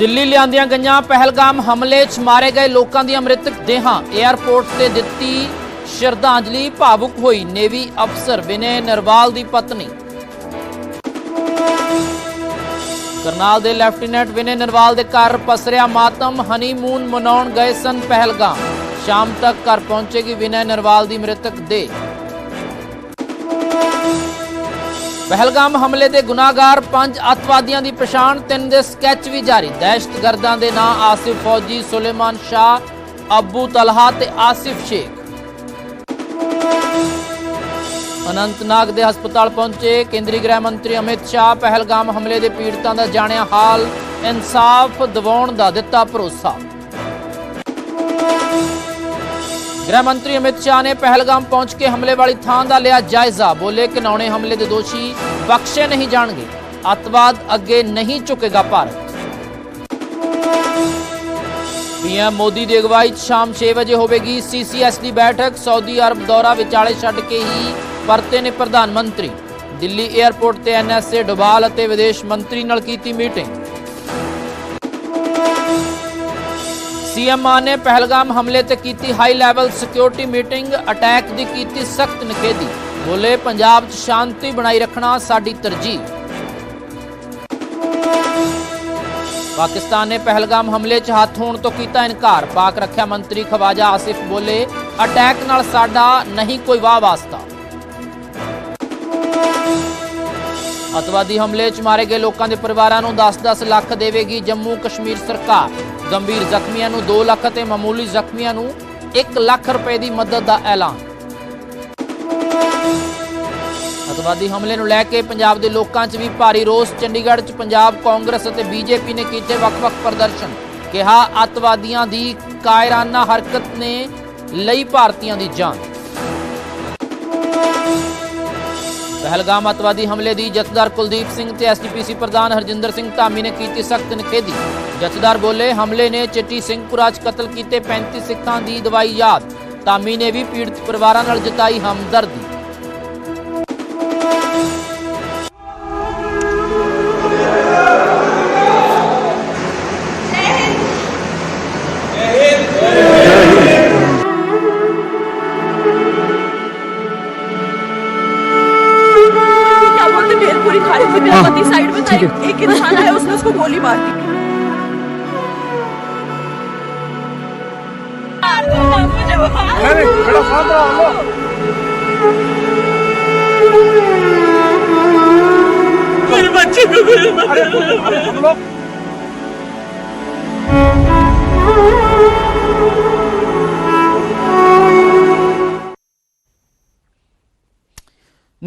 ਦਿੱਲੀ ਲਿਆਂਦੀਆਂ ਗਈਆਂ ਪਹਿਲਗਾਮ ਹਮਲੇ 'ਚ ਮਾਰੇ ਗਏ ਲੋਕਾਂ ਦੀਆਂ ਮ੍ਰਿਤਕ ਦੇਹਾਂ। 에ਅਰਪੋਰਟ ਤੇ ਦਿੱਤੀ ਸ਼ਰਧਾਂਜਲੀ ਭਾਵੁਕ ਹੋਈ ਨੇਵੀ ਅਫਸਰ ਵਿਨੇ ਨਰਵਾਲ ਦੀ ਪਤਨੀ। ਕਰਨਾਲ ਦੇ ਲੈਫਟੀਨੈਂਟ ਵਿਨੇ ਨਰਵਾਲ ਦੇ ਘਰ ਪਸਰਿਆ ਮਾਤਮ। ਹਨੀਮੂਨ ਮਨਾਉਣ ਗਏ ਸਨ ਪਹਿਲਗਾਮ। ਸ਼ਾਮ ਤੱਕ ਘਰ ਪਹੁੰਚੇਗੀ ਵਿਨੇ ਨਰਵਾਲ ਦੀ ਮ੍ਰਿਤਕ ਦੇਹ। ਪਹਿਲਗਾਮ ਹਮਲੇ ਦੇ ਗੁਨਾਹਗਾਰ ਪੰਜ ਅੱਤਵਾਦੀਆਂ ਦੀ ਪਛਾਣ, ਤਿੰਨ ਦੇ ਸਕੈਚ ਵੀ ਜਾਰੀ। ਦਹਿਸ਼ਤਗਰਦਾਂ ਦੇ ਨਾਂ ਆਸਿਫ ਫੌਜੀ, ਸੁਲੇਮਾਨ ਸ਼ਾਹ, ਅਬੂ ਤਲਹਾ ਤੇ ਆਸਿਫ ਸ਼ੇਖ। ਅਨੰਤਨਾਗ ਦੇ ਹਸਪਤਾਲ ਪਹੁੰਚੇ ਕੇਂਦਰੀ ਗ੍ਰਹਿ ਮੰਤਰੀ ਅਮਿਤ ਸ਼ਾਹ। ਪਹਿਲਗਾਮ ਹਮਲੇ ਦੇ ਪੀੜਤਾਂ ਦਾ ਜਾਣਿਆ ਹਾਲ, ਇਨਸਾਫ ਦਿਵਾਉਣ ਦਾ ਦਿੱਤਾ ਭਰੋਸਾ। ਗ੍ਰਹਿ ਮੰਤਰੀ ਅਮਿਤ ਸ਼ਾਹ ਨੇ ਪਹਿਲਗਾਮ ਪਹੁੰਚ ਕੇ ਹਮਲੇ ਵਾਲੀ ਥਾਂ ਦਾ ਲਿਆ ਜਾਇਜ਼ਾ। ਬੋਲੇ ਕਿ ਨੌਣੇ ਹਮਲੇ ਦੇ ਦੋਸ਼ੀ ਬਖਸ਼ੇ ਨਹੀਂ ਜਾਣਗੇ। ਅੱਤਵਾਦ ਅੱਗੇ ਨਹੀਂ ਝੁਕੇਗਾ ਭਾਰਤ। ਪੀਐਮ ਮੋਦੀ ਦੀ ਅਗਵਾਈ 'ਚ ਸ਼ਾਮ 6 ਵਜੇ ਹੋਵੇਗੀ ਸੀਸੀਐਸ ਦੀ ਬੈਠਕ। ਸਾਊਦੀ ਅਰਬ ਦੌਰਾ ਵਿਚਾਲੇ ਛੱਡ ਕੇ ਹੀ ਪਰਤੇ ਨੇ ਪ੍ਰਧਾਨ ਮੰਤਰੀ। ਦਿੱਲੀ 에ਅਰਪੋਰਟ ਤੇ ਐਨਐਸਏ ਡੋਬਾਲ ਅਤੇ ਵਿਦੇਸ਼ ਮੰਤਰੀ ਨਾਲ ਕੀਤੀ ਮੀਟਿੰਗ। ਸੀਐਮ ਮਾਨ ਨੇ ਪਹਿਲਗਾਮ ਹਮਲੇ ਤੇ ਕੀਤੀ high level security meeting attack ਦੀ ਕੀਤੀ ਸਖਤ ਨਿਖੇਧੀ। ਬੋਲੇ, ਪੰਜਾਬ 'ਚ ਸ਼ਾਂਤੀ ਬਣਾਈ ਰੱਖਣਾ ਸਾਡੀ ਤਰਜੀਹ। ਪਾਕਿਸਤਾਨ ਨੇ ਪਹਿਲਗਾਮ ਹਮਲੇ 'ਚ ਹੱਥ ਹੋਣ ਤੋਂ ਕੀਤਾ ਇਨਕਾਰ। ਪਾਕ ਰੱਖਿਆ ਮੰਤਰੀ ਖਵਾਜਾ ਆਸਿਫ ਬੋਲੇ ਅਟੈਕ ਨਾਲ ਸਾਡਾ ਨਹੀਂ ਕੋਈ ਵਾਹ ਵਾਸਤਾ। ਅਤਵਾਦੀ ਹਮਲੇ 'ਚ ਮਾਰੇ ਗਏ ਲੋਕਾਂ ਦੇ ਪਰਿਵਾਰਾਂ ਨੂੰ 10-10 ਲੱਖ ਦੇਵੇਗੀ ਜੰਮੂ ਕਸ਼ਮੀਰ ਸਰਕਾਰ। ਗੰਭੀਰ ਜ਼ਖਮੀਆਂ ਨੂੰ 2 ਲੱਖ ਅਤੇ ਮਾਮੂਲੀ ਜ਼ਖਮੀਆਂ ਨੂੰ 1 ਲੱਖ ਰੁਪਏ ਦੀ ਮਦਦ ਦਾ ਐਲਾਨ। ਅਤਵਾਦੀ ਹਮਲੇ ਨੂੰ ਲੈ ਕੇ ਪੰਜਾਬ ਦੇ ਲੋਕਾਂ 'ਚ ਵੀ ਭਾਰੀ ਰੋਸ। ਚੰਡੀਗੜ੍ਹ 'ਚ ਪੰਜਾਬ ਕਾਂਗਰਸ ਅਤੇ ਬੀਜੇਪੀ ਨੇ ਕੀਤੇ ਵੱਖ-ਵੱਖ ਪ੍ਰਦਰਸ਼ਨ। ਕਿਹਾ, ਅਤਵਾਦੀਆਂ ਦੀ ਕਾਇਰਾਨਾ ਹਰਕਤ ਨੇ ਲਈ ਭਾਰਤੀਆਂ ਦੀ ਜਾਨ। ਪਹਿਲਗਾਮ ਅਤਵਾਦੀ ਹਮਲੇ ਦੀ ਜਥੇਦਾਰ ਕੁਲਦੀਪ ਸਿੰਘ ਤੇ ਐਸਡੀਪੀਸੀ ਪ੍ਰਧਾਨ ਹਰਜਿੰਦਰ ਸਿੰਘ ਧਾਮੀ ਨੇ ਕੀਤੀ ਸਖਤ ਨਿਖੇਧੀ। ਜਥੇਦਾਰ ਬੋਲੇ, ਹਮਲੇ ਨੇ ਚਿੱਟੀ ਸਿੰਘਪੁਰਾ 'ਚ ਕਤਲ ਕੀਤੇ 35 ਸਿੱਖਾਂ ਦੀ ਦਵਾਈ ਯਾਦ। ਧਾਮੀ ਨੇ ਵੀ ਪੀੜਤ ਪਰਿਵਾਰਾਂ ਨਾਲ ਜਤਾਈ ਹਮਦਰਦੀ। आया उसने उसको गोली मार दी नहीं नहीं बेटा शांत रहो हम लोग मेरे बच्चे को गोली मार अरे अरे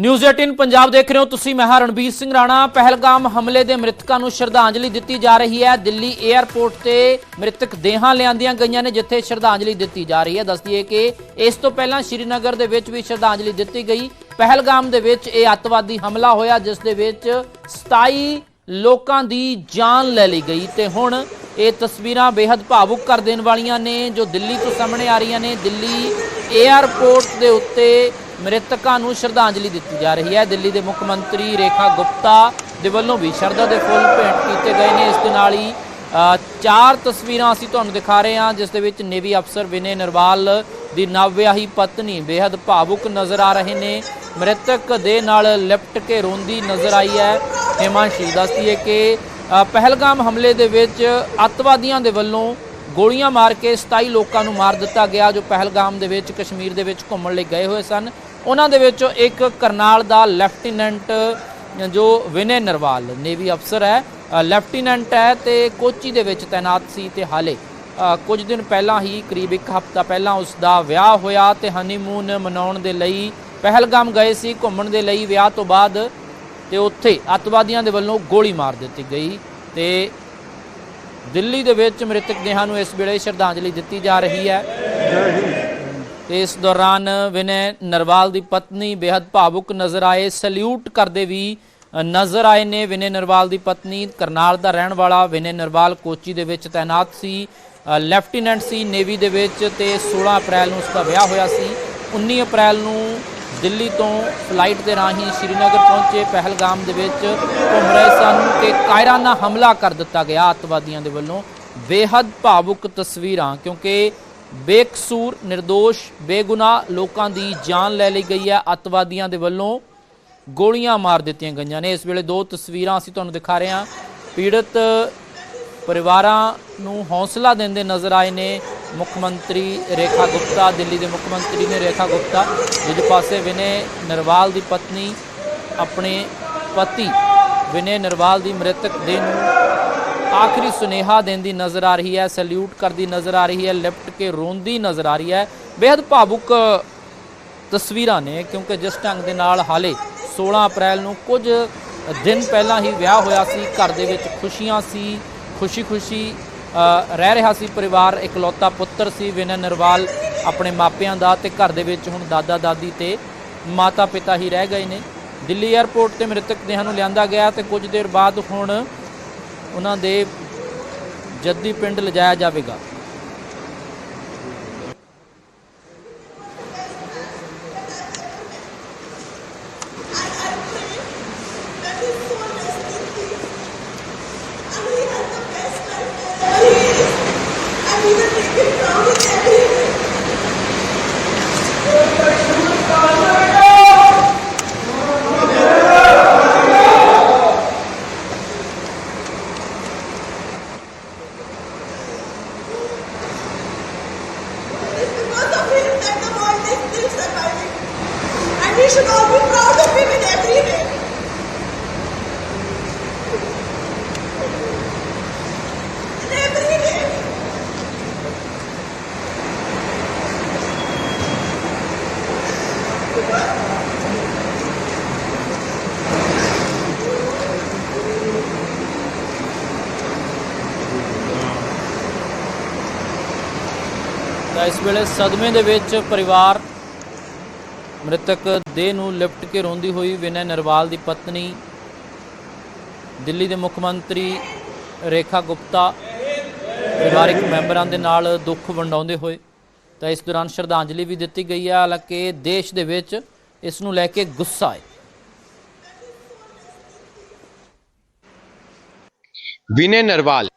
ਨਿਊਜ਼ 18 ਪੰਜਾਬ ਦੇਖ ਰਹੇ ਹੋ ਤੁਸੀਂ, ਮੈਂ ਹਾਂ ਰਣਬੀਰ ਸਿੰਘ ਰਾਣਾ। ਪਹਿਲਗਾਮ ਹਮਲੇ ਦੇ ਮ੍ਰਿਤਕਾਂ ਨੂੰ ਸ਼ਰਧਾਂਜਲੀ ਦਿੱਤੀ ਜਾ ਰਹੀ ਹੈ। ਦਿੱਲੀ 에ਅਰਪੋਰਟ ਤੇ ਮ੍ਰਿਤਕ ਦੇਹਾਂ ਲਿਆਂਦੀਆਂ ਗਈਆਂ ਨੇ, ਜਿੱਥੇ ਸ਼ਰਧਾਂਜਲੀ ਦਿੱਤੀ ਜਾ ਰਹੀ ਹੈ। ਦੱਸ ਦਈਏ ਕਿ ਇਸ ਤੋਂ ਪਹਿਲਾਂ ਸ਼੍ਰੀਨਗਰ ਦੇ ਵਿੱਚ ਵੀ ਸ਼ਰਧਾਂਜਲੀ ਦਿੱਤੀ ਗਈ। ਪਹਿਲਗਾਮ ਦੇ ਵਿੱਚ ਇਹ ਅੱਤਵਾਦੀ ਹਮਲਾ ਹੋਇਆ, ਜਿਸ ਦੇ ਵਿੱਚ 27 ਲੋਕਾਂ ਦੀ ਜਾਨ ਲੈ ਲਈ ਗਈ ਤੇ ਹੁਣ ਇਹ ਤਸਵੀਰਾਂ ਬੇहद ਭਾਵੁਕ ਕਰ ਦੇਣ ਵਾਲੀਆਂ ਨੇ, ਜੋ ਦਿੱਲੀ ਤੋਂ ਸਾਹਮਣੇ ਆ ਰਹੀਆਂ ਨੇ। ਦਿੱਲੀ 에ਅਰਪੋਰਟ ਦੇ ਉੱਤੇ ਮ੍ਰਿਤਕਾਂ ਨੂੰ ਸ਼ਰਧਾਂਜਲੀ ਦਿੱਤੀ ਜਾ ਰਹੀ ਹੈ। ਦਿੱਲੀ ਦੇ ਮੁੱਖ ਮੰਤਰੀ ਰੇਖਾ ਗੁਪਤਾ ਦੇ ਵੱਲੋਂ ਵੀ ਸ਼ਰਧਾ ਦੇ ਫੁੱਲ ਭੇਂਟ ਕੀਤੇ ਗਏ ਨੇ। ਇਸ ਦੇ ਨਾਲ ਹੀ ਚਾਰ ਤਸਵੀਰਾਂ ਅਸੀਂ ਤੁਹਾਨੂੰ ਦਿਖਾ ਰਹੇ ਹਾਂ, ਜਿਸ ਦੇ ਵਿੱਚ ਨੇਵੀ ਅਫਸਰ ਵਿਨੇ ਨਰਵਾਲ ਦੀ ਨਵਵਿਆਹੀ ਪਤਨੀ ਬੇहद ਭਾਵੁਕ ਨਜ਼ਰ ਆ ਰਹੇ ਨੇ। ਮ੍ਰਿਤਕ ਦੇ ਨਾਲ ਲਿਪਟ ਕੇ ਰੋਂਦੀ ਨਜ਼ਰ ਆਈ ਹੈ। ਹਿਮਾਂਸ਼ੀ ਦੱਸਦੀ ਹੈ ਕਿ ਪਹਿਲਗਾਮ ਹਮਲੇ ਦੇ ਵਿੱਚ ਅੱਤਵਾਦੀਆਂ ਦੇ ਵੱਲੋਂ ਗੋਲੀਆਂ ਮਾਰ ਕੇ 27 ਲੋਕਾਂ ਨੂੰ ਮਾਰ ਦਿੱਤਾ ਗਿਆ ਜੋ ਪਹਿਲਗਾਮ ਦੇ ਵਿੱਚ ਕਸ਼ਮੀਰ ਦੇ ਵਿੱਚ ਘੁੰਮਣ ਲਈ ਗਏ ਹੋਏ ਸਨ। ਉਹਨਾਂ ਦੇ ਵਿੱਚੋਂ ਇੱਕ ਕਰਨਾਲ ਦਾ ਲੈਫਟੀਨੈਂਟ, ਜੋ ਵਿਨੇ ਨਰਵਾਲ, ਨੇਵੀ ਅਫਸਰ ਹੈ ਲੈਫਟੀਨੈਂਟ ਹੈ ਤੇ ਕੋਚੀ ਦੇ ਵਿੱਚ ਤਾਇਨਾਤ ਸੀ ਤੇ ਹਾਲੇ ਕੁਝ ਦਿਨ ਪਹਿਲਾਂ ਹੀ ਕਰੀਬ ਇੱਕ ਹਫ਼ਤਾ ਪਹਿਲਾਂ ਉਸ ਦਾ ਵਿਆਹ ਹੋਇਆ ਤੇ ਹਨੀਮੂਨ ਮਨਾਉਣ ਦੇ ਲਈ ਪਹਿਲਗਾਮ ਗਏ ਸੀ। ਘੁੰਮਣ ਦੇ ਲਈ ਵਿਆਹ ਤੋਂ ਬਾਅਦ ਤੇ ਉੱਥੇ ਅੱਤਵਾਦੀਆਂ ਦੇ ਵੱਲੋਂ ਗੋਲੀ ਮਾਰ ਦਿੱਤੀ ਗਈ ਤੇ ਦਿੱਲੀ ਦੇ ਵਿੱਚ ਮ੍ਰਿਤਕ ਦੇਹਾਂ ਨੂੰ ਇਸ ਵੇਲੇ ਸ਼ਰਧਾਂਜਲੀ ਦਿੱਤੀ ਜਾ ਰਹੀ ਹੈ। ਤੇ ਇਸ ਦੌਰਾਨ ਵਿਨੇ ਨਰਵਾਲ ਦੀ ਪਤਨੀ ਬੇहद ਭਾਵੁਕ ਨਜ਼ਰ ਆਏ। ਸਲੂਟ ਕਰਦੇ ਵੀ ਨਜ਼ਰ ਆਏ ਨੇ ਵਿਨੇ ਨਰਵਾਲ ਦੀ ਪਤਨੀ। ਕਰਨਾਲ ਦਾ ਰਹਿਣ ਵਾਲਾ ਵਿਨੇ ਨਰਵਾਲ ਕੋਚੀ ਦੇ ਵਿੱਚ ਤਾਇਨਾਤ ਸੀ। ਲੈਫਟੀਨੈਂਟ ਸੀ ਨੇਵੀ ਦੇ ਵਿੱਚ ਤੇ 16 ਅਪ੍ਰੈਲ ਨੂੰ ਉਸ ਦਾ ਵਿਆਹ ਹੋਇਆ ਸੀ। 19 ਅਪ੍ਰੈਲ ਨੂੰ ਦਿੱਲੀ ਤੋਂ ਫਲਾਈਟ ਦੇ ਰਾਹੀਂ ਸ਼੍ਰੀਨਗਰ ਪਹੁੰਚੇ ਪਹਿਲਗਾਮ ਦੇ ਵਿੱਚ ਘੁੰਮ ਰਹੇ ਸਨ ਕਿ ਕਾਇਰਾਨਾ ਹਮਲਾ ਕਰ ਦਿੱਤਾ ਗਿਆ ਅੱਤਵਾਦੀਆਂ ਦੇ ਵੱਲੋਂ। ਬੇਹੱਦ ਭਾਵੁਕ ਤਸਵੀਰਾਂ, ਕਿਉਂਕਿ ਬੇਕਸੂਰ નિર્ਦੋਸ਼ ਬੇਗੁਨਾਹ ਲੋਕਾਂ ਦੀ ਜਾਨ ਲੈ ਲਈ ਗਈ ਹੈ। ਅੱਤਵਾਦੀਆਂ ਦੇ ਵੱਲੋਂ ਗੋਲੀਆਂ ਮਾਰ ਦਿੱਤੀਆਂ ਗਈਆਂ ਨੇ। ਇਸ ਵੇਲੇ ਦੋ ਤਸਵੀਰਾਂ ਅਸੀਂ ਤੁਹਾਨੂੰ ਦਿਖਾ ਰਹੇ ਹਾਂ। ਪੀੜਤ ਪਰਿਵਾਰਾਂ ਨੂੰ ਹੌਸਲਾ ਦਿੰਦੇ ਨਜ਼ਰ ਆਏ ਨੇ। ਮੁੱਖ ਮੰਤਰੀ ਰੇਖਾ ਗੁਪਤਾ, ਦਿੱਲੀ ਦੇ ਮੁੱਖ ਮੰਤਰੀ ਨੇ ਰੇਖਾ ਗੁਪਤਾ, ਦੂਜੇ ਪਾਸੇ ਵਿਨੇ ਨਰਵਾਲ ਦੀ ਪਤਨੀ, ਆਪਣੇ ਪਤੀ ਵਿਨੇ ਨਰਵਾਲ ਦੀ ਮ੍ਰਿਤਕ ਦੇਹ ਨੂੰ ਆਖਰੀ ਸੁਨੇਹਾ ਦਿੰਦੀ ਨਜ਼ਰ ਆ ਰਹੀ ਹੈ, ਸੈਲੂਟ ਕਰਦੀ ਨਜ਼ਰ ਆ ਰਹੀ ਹੈ ਲਿਫਟ ਕੇ ਰੋਂਦੀ ਨਜ਼ਰ ਆ ਰਹੀ ਹੈ। ਬੇहद ਭਾਵੁਕ ਤਸਵੀਰਾਂ ਨੇ, ਕਿਉਂਕਿ ਜਿਸ ਢੰਗ ਦੇ ਨਾਲ ਹਾਲੇ 16 ਅਪ੍ਰੈਲ ਨੂੰ ਕੁਝ ਦਿਨ ਪਹਿਲਾਂ ਹੀ ਵਿਆਹ ਹੋਇਆ ਸੀ, ਘਰ ਦੇ ਵਿੱਚ ਖੁਸ਼ੀਆਂ ਸੀ, ਖੁਸ਼ੀ-ਖੁਸ਼ੀ ਰਹਿ ਰਿਹਾ ਸੀ ਪਰਿਵਾਰ, ਇਕਲੌਤਾ ਪੁੱਤਰ ਸੀ ਵਿਨੈ ਨਰਵਾਲ ਆਪਣੇ ਮਾਪਿਆਂ ਦਾ ਤੇ ਘਰ ਦੇ ਵਿੱਚ ਹੁਣ ਦਾਦਾ ਦਾਦੀ ਤੇ ਮਾਤਾ ਪਿਤਾ ਹੀ ਰਹਿ ਗਏ ਨੇ। ਦਿੱਲੀ 에ਅਰਪੋਰਟ ਤੇ ਮ੍ਰਿਤਕ ਦੇਹਾਂ ਨੂੰ ਲਿਆਂਦਾ ਗਿਆ ਤੇ ਕੁਝ ਦੇਰ ਬਾਅਦ ਹੁਣ ਉਹਨਾਂ ਦੇ ਜੱਦੀ ਪਿੰਡ ਲਿਜਾਇਆ ਜਾਵੇਗਾ। And we should all be proud of women ਇਸ ਵੇਲੇ ਸਦਮੇ ਦੇ ਵਿੱਚ ਪਰਿਵਾਰ ਮ੍ਰਿਤਕ ਦੇਹ ਨੂੰ ਲਿਫਟ ਕੇ ਰੋਂਦੀ ਹੋਈ ਵਿਨੈ ਨਰਵਾਲ ਦੀ ਪਤਨੀ, ਦਿੱਲੀ ਦੇ ਮੁੱਖ ਮੰਤਰੀ ਰੇਖਾ ਗੁਪਤਾ, ਪਰਿਵਾਰਿਕ ਮੈਂਬਰਾਂ ਦੇ ਨਾਲ ਦੁੱਖ ਵੰਡਾਉਂਦੇ ਹੋਏ। ਤਾਂ ਇਸ ਦੌਰਾਨ ਸ਼ਰਧਾਂਜਲੀ ਵੀ ਦਿੱਤੀ ਗਈ ਹੈ। ਹਾਲਾਂਕਿ ਦੇਸ਼ ਦੇ ਵਿੱਚ ਇਸ ਨੂੰ ਲੈ ਕੇ ਗੁੱਸਾ ਹੈ। ਵਿਨੈ ਨਰਵਾਲ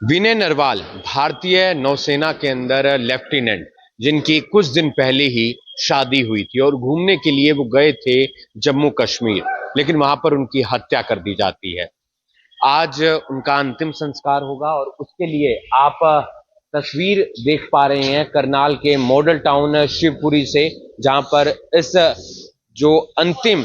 विनय नरवाल, भारतीय नौसेना के अंदर लेफ्टिनेंट, जिनकी कुछ दिन पहले ही शादी हुई थी और घूमने के लिए वो गए थे जम्मू कश्मीर, लेकिन वहाँ पर उनकी हत्या कर दी जाती है। आज उनका अंतिम संस्कार होगा और उसके लिए आप तस्वीर देख पा रहे हैं करनाल के मॉडल टाउन शिवपुरी से, जहाँ पर इस जो अंतिम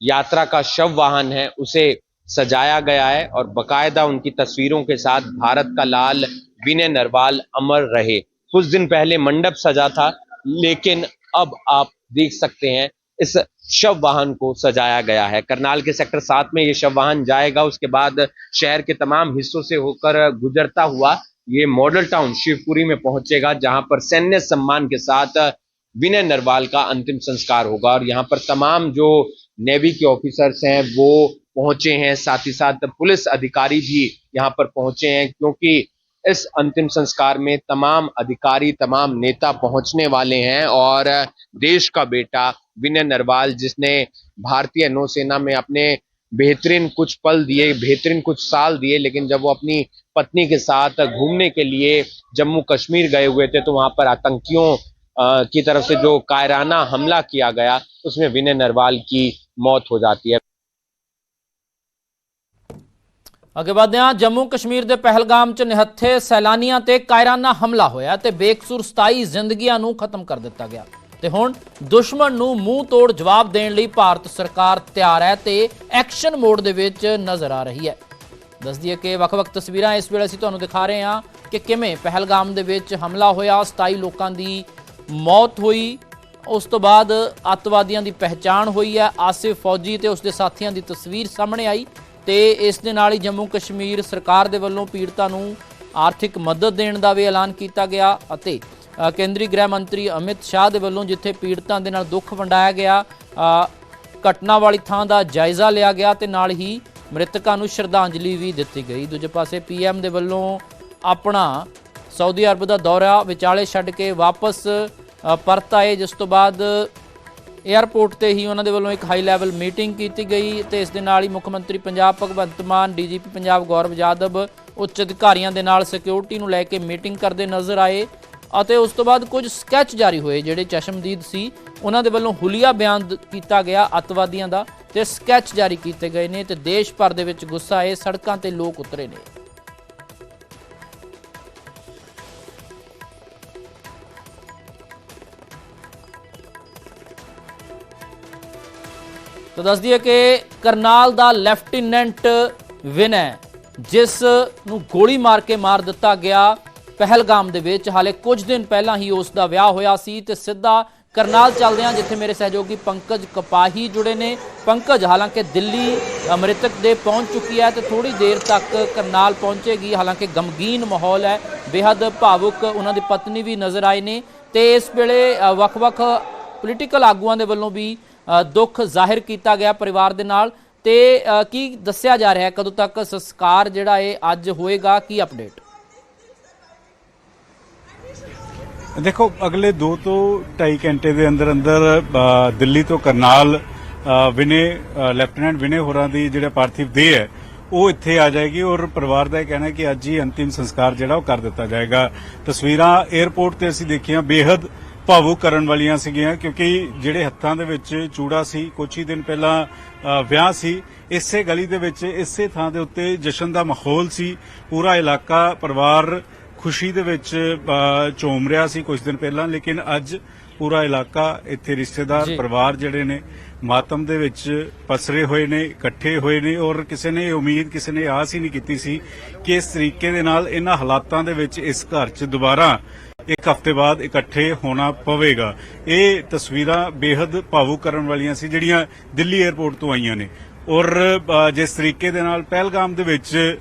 यात्रा का शव वाहन है, उसे सजाया गया है और बकायदा उनकी तस्वीरों के साथ भारत का लाल विनय नरवाल अमर रहे। कुछ दिन पहले मंडप सजा था, लेकिन अब आप देख सकते हैं, इस शव वाहन को सजाया गया है। करनाल के सेक्टर सात में ये शव वाहन जाएगा, उसके बाद शहर के तमाम हिस्सों से होकर गुजरता हुआ ये मॉडल टाउन शिवपुरी में पहुंचेगा, जहाँ पर सैन्य सम्मान के साथ विनय नरवाल का अंतिम संस्कार होगा। और यहाँ पर तमाम जो नेवी के ऑफिसर्स हैं, वो पहुँचे हैं। साथ ही साथ पुलिस अधिकारी भी यहाँ पर पहुँचे हैं, क्योंकि इस अंतिम संस्कार में तमाम अधिकारी, तमाम नेता पहुँचने वाले हैं और देश का बेटा विनय नरवाल, जिसने भारतीय नौसेना में अपने बेहतरीन कुछ पल दिए, बेहतरीन कुछ साल दिए, लेकिन जब वो अपनी पत्नी के साथ घूमने के लिए जम्मू कश्मीर गए हुए थे तो वहाँ पर आतंकियों की तरफ़ से जो कायराना हमला किया गया, उसमें विनय नरवाल की मौत हो जाती है। ਅੱਗੇ ਵਧਦੇ ਹਾਂ, ਜੰਮੂ ਕਸ਼ਮੀਰ ਦੇ ਪਹਿਲਗਾਮ 'ਚ ਨਿਹੱਥੇ ਸੈਲਾਨੀਆਂ ਤੇ ਕਾਇਰਾਨਾ ਹਮਲਾ ਹੋਇਆ ਤੇ ਬੇਕਸੂਰ 27 ਜ਼ਿੰਦਗੀਆਂ ਨੂੰ ਖਤਮ ਕਰ ਦਿੱਤਾ ਗਿਆ। ਤੇ ਹੁਣ ਦੁਸ਼ਮਣ ਨੂੰ ਮੂੰਹ ਤੋੜ ਜਵਾਬ ਦੇਣ ਲਈ ਭਾਰਤ ਸਰਕਾਰ ਤਿਆਰ ਹੈ ਤੇ ਐਕਸ਼ਨ ਮੋਡ ਦੇ ਵਿੱਚ ਨਜ਼ਰ ਆ ਰਹੀ ਹੈ। ਦੱਸ ਦਈਏ ਕਿ ਵੱਖ-ਵੱਖ ਤਸਵੀਰਾਂ ਇਸ ਵੇਲੇ ਅਸੀਂ ਤੁਹਾਨੂੰ ਦਿਖਾ ਰਹੇ ਹਾਂ ਕਿ ਕਿਵੇਂ ਪਹਿਲਗਾਮ ਦੇ ਵਿੱਚ ਹਮਲਾ ਹੋਇਆ 27 ਲੋਕਾਂ ਦੀ ਮੌਤ ਹੋਈ, ਉਸ ਤੋਂ ਬਾਅਦ ਅੱਤਵਾਦੀਆਂ ਦੀ ਪਹਿਚਾਣ ਹੋਈ ਹੈ, ਆਸਿਫ ਫੌਜੀ ਤੇ ਉਸਦੇ ਸਾਥੀਆਂ ਦੀ ਤਸਵੀਰ ਸਾਹਮਣੇ ਆਈ। ਤੇ ਇਸ ਦੇ ਨਾਲ ਹੀ ਜੰਮੂ ਕਸ਼ਮੀਰ ਸਰਕਾਰ ਦੇ ਵੱਲੋਂ ਪੀੜਤਾਂ ਨੂੰ ਆਰਥਿਕ ਮਦਦ ਦੇਣ ਦਾ ਵੀ ਐਲਾਨ ਕੀਤਾ ਗਿਆ ਅਤੇ ਕੇਂਦਰੀ ਗ੍ਰਹਿ ਮੰਤਰੀ ਅਮਿਤ ਸ਼ਾਹ ਦੇ ਵੱਲੋਂ ਜਿੱਥੇ ਪੀੜਤਾਂ ਦੇ ਨਾਲ ਦੁੱਖ ਵੰਡਾਇਆ ਗਿਆ ਘਟਨਾ ਵਾਲੀ ਥਾਂ ਦਾ ਜਾਇਜ਼ਾ ਲਿਆ ਗਿਆ ਤੇ ਨਾਲ ਹੀ ਮ੍ਰਿਤਕਾਂ ਨੂੰ ਸ਼ਰਧਾਂਜਲੀ ਵੀ ਦਿੱਤੀ ਗਈ। ਦੂਜੇ ਪਾਸੇ ਪੀਐਮ ਦੇ ਵੱਲੋਂ ਆਪਣਾ ਸਾਊਦੀ ਅਰਬ ਦਾ ਦੌਰਾ ਵਿਚਾਲੇ ਛੱਡ ਕੇ ਵਾਪਸ ਪਰਤ ਆਏ, ਜਿਸ ਤੋਂ ਬਾਅਦ 에ਅਰਪੋਰਟ ਤੇ ਹੀ ਉਹਨਾਂ ਦੇ ਵੱਲੋਂ ਇੱਕ ਹਾਈ ਲੈਵਲ ਮੀਟਿੰਗ ਕੀਤੀ ਗਈ ਤੇ ਇਸ ਦੇ ਨਾਲ ਹੀ ਮੁੱਖ ਮੰਤਰੀ ਪੰਜਾਬ ਭਗਵੰਤ ਮਾਨ, ਡੀਜੀਪੀ ਪੰਜਾਬ ਗੌਰਵ ਯਾਦਵ, ਉੱਚ ਅਧਿਕਾਰੀਆਂ ਦੇ ਨਾਲ ਸਿਕਿਉਰਿਟੀ ਨੂੰ ਲੈ ਕੇ ਮੀਟਿੰਗ ਕਰਦੇ ਨਜ਼ਰ ਆਏ ਅਤੇ ਉਸ ਤੋਂ ਬਾਅਦ ਕੁਝ ਸਕੈਚ ਜਾਰੀ ਹੋਏ ਜਿਹੜੇ ਚਸ਼ਮਦੀਦ ਸੀ, ਉਹਨਾਂ ਦੇ ਵੱਲੋਂ ਹੁਲੀਆ ਬਿਆਨ ਕੀਤਾ ਗਿਆ ਅੱਤਵਾਦੀਆਂ ਦਾ ਤੇ ਸਕੈਚ ਜਾਰੀ ਕੀਤੇ ਗਏ ਨੇ ਤੇ ਦੇਸ਼ ਭਰ ਦੇ ਵਿੱਚ ਗੁੱਸਾ ਹੈ ਸੜਕਾਂ ਤੇ ਲੋਕ ਉਤਰੇ ਨੇ। ਤਾਂ ਦੱਸ ਦਈਏ ਕਿ ਕਰਨਾਲ ਦਾ ਲੈਫਟੀਨੈਂਟ ਵਿਨੈ ਜਿਸ ਨੂੰ ਗੋਲੀ ਮਾਰ ਕੇ ਮਾਰ ਦਿੱਤਾ ਗਿਆ ਪਹਿਲਗਾਮ ਦੇ ਵਿੱਚ। ਹਾਲੇ ਕੁਝ ਦਿਨ ਪਹਿਲਾਂ ਹੀ ਉਸ ਦਾ ਵਿਆਹ ਹੋਇਆ ਸੀ ਤੇ ਸਿੱਧਾ ਕਰਨਾਲ ਚੱਲਦੇ ਹਾਂ ਜਿੱਥੇ ਮੇਰੇ ਸਹਿਯੋਗੀ ਪੰਕਜ ਕਪਾਹੀ ਜੁੜੇ ਨੇ। ਪੰਕਜ, ਹਾਲਾਂਕਿ ਦਿੱਲੀ ਮ੍ਰਿਤਕ ਦੇ ਪਹੁੰਚ ਚੁੱਕੀ ਹੈ ਤੇ ਥੋੜੀ ਦੇਰ ਤੱਕ ਕਰਨਾਲ ਪਹੁੰਚੇਗੀ। ਹਾਲਾਂਕਿ ਗਮਗੀਨ ਮਾਹੌਲ ਹੈ ਬੇहद ਭਾਵੁਕ ਉਹਨਾਂ ਦੀ ਪਤਨੀ ਵੀ ਨਜ਼ਰ ਆਏ ਨੇ ਤੇ ਇਸ ਵੇਲੇ ਵੱਖ-ਵੱਖ ਪੋਲੀਟੀਕਲ ਆਗੂਆਂ ਦੇ ਵੱਲੋਂ ਵੀ ਦੁੱਖ ਜ਼ਾਹਿਰ ਕੀਤਾ ਗਿਆ ਪਰਿਵਾਰ ਦੇ ਨਾਲ ਤੇ ਕੀ ਦੱਸਿਆ ਜਾ ਰਿਹਾ ਕਦੋਂ ਤੱਕ ਸੰਸਕਾਰ ਜਿਹੜਾ ਇਹ ਅੱਜ ਹੋਏਗਾ? ਕੀ ਅਪਡੇਟ ਦੇਖੋ, ਅਗਲੇ 2 ਤੋਂ 2.5 ਘੰਟੇ ਦੇ ਅੰਦਰ ਅੰਦਰ ਦਿੱਲੀ ਤੋਂ ਕਰਨਾਲ ਵਿਨੇ ਲੈਫਟੀਨੈਂਟ ਵਿਨੇ ਹੋਰਾਂ ਦੀ ਜਿਹੜਾ ਪਾਰਥਿਵ ਦੇਹ ਹੈ, ਉਹ ਇੱਥੇ ਆ ਜਾਏਗੀ ਔਰ ਪਰਿਵਾਰ ਦਾ ਇਹ ਕਹਿਣਾ ਕਿ ਅੱਜ ਹੀ ਅੰਤਿਮ ਸੰਸਕਾਰ ਜਿਹੜਾ ਉਹ ਕਰ ਦਿੱਤਾ ਜਾਏਗਾ। ਤਸਵੀਰਾਂ 에ਅਰਪੋਰਟ ਤੇ ਅਸੀਂ ਦੇਖੀਆਂ ਬੇहद ਭਾਵੁਕ ਕਰਨ ਵਾਲੀਆਂ ਸੀਗੀਆਂ ਕਿਉਂਕਿ ਜਿਹੜੇ ਹੱਥਾਂ ਦੇ ਵਿੱਚ ਚੂੜਾ ਸੀ ਕੁਝ ਹੀ ਦਿਨ ਪਹਿਲਾਂ ਵਿਆਹ ਸੀ ਇਸੇ ਗਲੀ ਦੇ ਵਿੱਚ ਇਸੇ ਥਾਂ ਦੇ ਉੱਤੇ ਜਸ਼ਨ ਦਾ ਮਾਹੌਲ ਸੀ ਪੂਰਾ ਇਲਾਕਾ ਪਰਿਵਾਰ ਖੁਸ਼ੀ ਦੇ ਵਿੱਚ ਝੂਮ ਰਿਹਾ ਸੀ ਕੁਝ ਦਿਨ ਪਹਿਲਾਂ ਲੇਕਿਨ ਅੱਜ ਪੂਰਾ ਇਲਾਕਾ ਇੱਥੇ ਰਿਸ਼ਤੇਦਾਰ। ਪਰਿਵਾਰ ਜਿਹੜੇ ਨੇ ਮਾਤਮ ਦੇ ਵਿੱਚ ਪਸਰੇ ਹੋਏ ਨੇ, ਇਕੱਠੇ ਹੋਏ ਨੇ ਔਰ ਕਿਸੇ ਨੇ ਉਮੀਦ, ਕਿਸੇ ਨੇ ਆਸ ਹੀ ਨਹੀਂ ਕੀਤੀ ਸੀ ਕਿ ਇਸ ਤਰੀਕੇ ਦੇ ਨਾਲ ਇਹਨਾਂ ਹਾਲਾਤਾਂ ਦੇ ਵਿੱਚ ਇਸ ਘਰ 'ਚ ਦੁਬਾਰਾ ਇੱਕ ਹਫ਼ਤੇ ਬਾਅਦ ਇਕੱਠੇ ਹੋਣਾ ਪਵੇਗਾ। ਇਹ ਤਸਵੀਰਾਂ ਬੇहद ਭਾਵੁਕ ਕਰਨ ਵਾਲੀਆਂ ਸੀ, ਜਿਹੜੀਆਂ ਦਿੱਲੀ 에ਅਰਪੋਰਟ ਤੋਂ ਆਈਆਂ ਨੇ। ਔਰ ਜਿਸ ਤਰੀਕੇ ਦੇ ਨਾਲ ਪਹਿਲਗਾਮ ਦੇ ਵਿੱਚ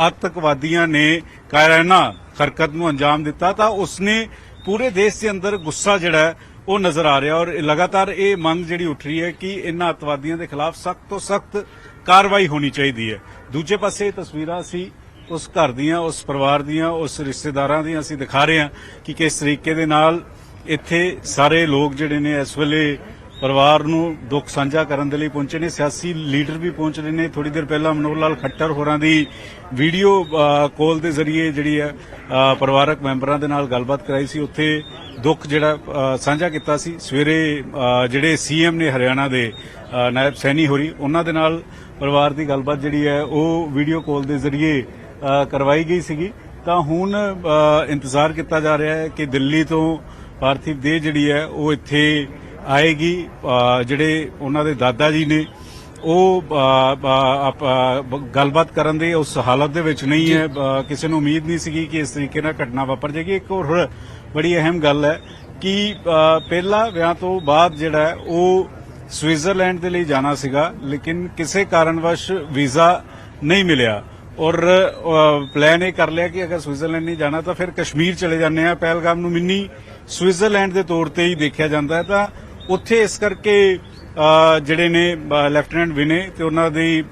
ਆਤੰਕਵਾਦੀਆਂ ਨੇ ਕਾਇਰਾਨਾ ਹਰਕਤ ਨੂੰ ਅੰਜਾਮ ਦਿੱਤਾ, ਤਾਂ ਉਸਨੇ ਪੂਰੇ ਦੇਸ਼ ਦੇ ਅੰਦਰ ਗੁੱਸਾ ਜਿਹੜਾ ਉਹ ਨਜ਼ਰ ਆ ਰਿਹਾ ਔਰ ਲਗਾਤਾਰ ਇਹ ਮੰਗ ਜਿਹੜੀ ਉੱਠ ਰਹੀ ਹੈ ਕਿ ਇਹਨਾਂ ਅਤਵਾਦੀਆਂ ਦੇ ਖਿਲਾਫ ਸਖਤ ਤੋਂ ਸਖਤ ਕਾਰਵਾਈ ਹੋਣੀ ਚਾਹੀਦੀ ਹੈ। ਦੂਜੇ ਪਾਸੇ ਇਹ ਤਸਵੀਰਾਂ ਸੀ ਉਸ ਘਰ ਦੀਆਂ, ਉਸ ਪਰਿਵਾਰ ਦੀਆਂ, ਉਸ ਰਿਸ਼ਤੇਦਾਰਾਂ ਦੀਆਂ ਅਸੀਂ ਦਿਖਾ ਰਹੇ ਹਾਂ ਕਿ ਕਿਸ ਤਰੀਕੇ ਦੇ ਨਾਲ ਇੱਥੇ ਸਾਰੇ ਲੋਕ ਜਿਹੜੇ ਨੇ ਇਸ ਵੇਲੇ ਪਰਿਵਾਰ ਨੂੰ ਦੁੱਖ ਸਾਂਝਾ ਕਰਨ ਦੇ ਲਈ ਪਹੁੰਚੇ ਨੇ। ਸਿਆਸੀ ਲੀਡਰ ਵੀ ਪਹੁੰਚ ਰਹੇ ਨੇ। ਥੋੜੀ ਦੇਰ ਪਹਿਲਾਂ ਮਨੋਹਰ ਲਾਲ ਖੱਟਰ ਹੋਰਾਂ ਦੀ ਵੀਡੀਓ ਕਾਲ ਦੇ ਜ਼ਰੀਏ ਜਿਹੜੀ ਹੈ ਪਰਿਵਾਰਕ ਮੈਂਬਰਾਂ ਦੇ ਨਾਲ ਗੱਲਬਾਤ ਕਰਾਈ ਸੀ। ਉੱਥੇ ਦੁੱਖ ਜਿਹੜਾ ਸਾਂਝਾ ਕੀਤਾ ਸੀ। ਸਵੇਰੇ ਜਿਹੜੇ ਸੀਐਮ ਨੇ ਹਰਿਆਣਾ ਦੇ ਨਾਇਬ ਸੈਣੀ ਹੋਰੀ ਉਹਨਾਂ ਦੇ ਨਾਲ ਪਰਿਵਾਰ ਦੀ ਗੱਲਬਾਤ ਜਿਹੜੀ ਹੈ ਉਹ ਵੀਡੀਓ ਕਾਲ ਦੇ ਜ਼ਰੀਏ ਕਰਵਾਈ ਗਈ ਸੀਗੀ। ਤਾਂ ਹੁਣ ਇੰਤਜ਼ਾਰ ਕੀਤਾ ਜਾ ਰਿਹਾ ਹੈ ਕਿ ਦਿੱਲੀ ਤੋਂ ਪਾਰਥਿਵ ਦੇਹ ਜਿਹੜੀ ਹੈ ਉਹ ਇੱਥੇ ਆਏਗੀ। ਜਿਹੜੇ ਉਹਨਾਂ ਦੇ ਦਾਦਾ ਜੀ ਨੇ ਉਹ ਗੱਲਬਾਤ ਕਰਨ ਦੇ ਉਸ ਹਾਲਤ ਦੇ ਵਿੱਚ ਨਹੀਂ ਹੈ। ਕਿਸੇ ਨੂੰ ਉਮੀਦ ਨਹੀਂ ਸੀਗੀ ਕਿ ਇਸ ਤਰੀਕੇ ਨਾਲ ਘਟਨਾ ਵਾਪਰ ਜਾਏਗੀ। ਇੱਕ ਹੋਰ ਬੜੀ ਅਹਿਮ ਗੱਲ ਹੈ ਕਿ ਪਹਿਲਾ ਵਿਆਹ ਤੋਂ ਬਾਅਦ ਜਿਹੜਾ ਉਹ ਸਵਿਟਜ਼ਰਲੈਂਡ ਦੇ ਲਈ ਜਾਣਾ ਸੀਗਾ, ਲੇਕਿਨ ਕਿਸੇ ਕਾਰਨਵਸ਼ ਵੀਜ਼ਾ ਨਹੀਂ ਮਿਲਿਆ। ਔਰ ਪਲਾਨ ਇਹ ਕਰ ਲਿਆ ਕਿ ਅਗਰ ਸਵਿਟਜ਼ਰਲੈਂਡ ਨਹੀਂ ਜਾਣਾ, ਤਾਂ ਫਿਰ ਕਸ਼ਮੀਰ ਚਲੇ ਜਾਂਦੇ ਆ ਪਹਿਲਗਾਮ ਨੂੰ ਮਿੰਨੀ ਸਵਿਟਜ਼ਰਲੈਂਡ ਦੇ ਤੌਰ ਤੇ ਹੀ ਦੇਖਿਆ ਜਾਂਦਾ ਹੈ। ਤਾਂ ਉੱਥੇ ਇਸ ਕਰਕੇ ਜਿਹੜੇ ਨੇ ਲੈਫਟੀਨੈਂਟ ਵਿਨੇ ਤੇ ਉਹਨਾਂ ਦੀ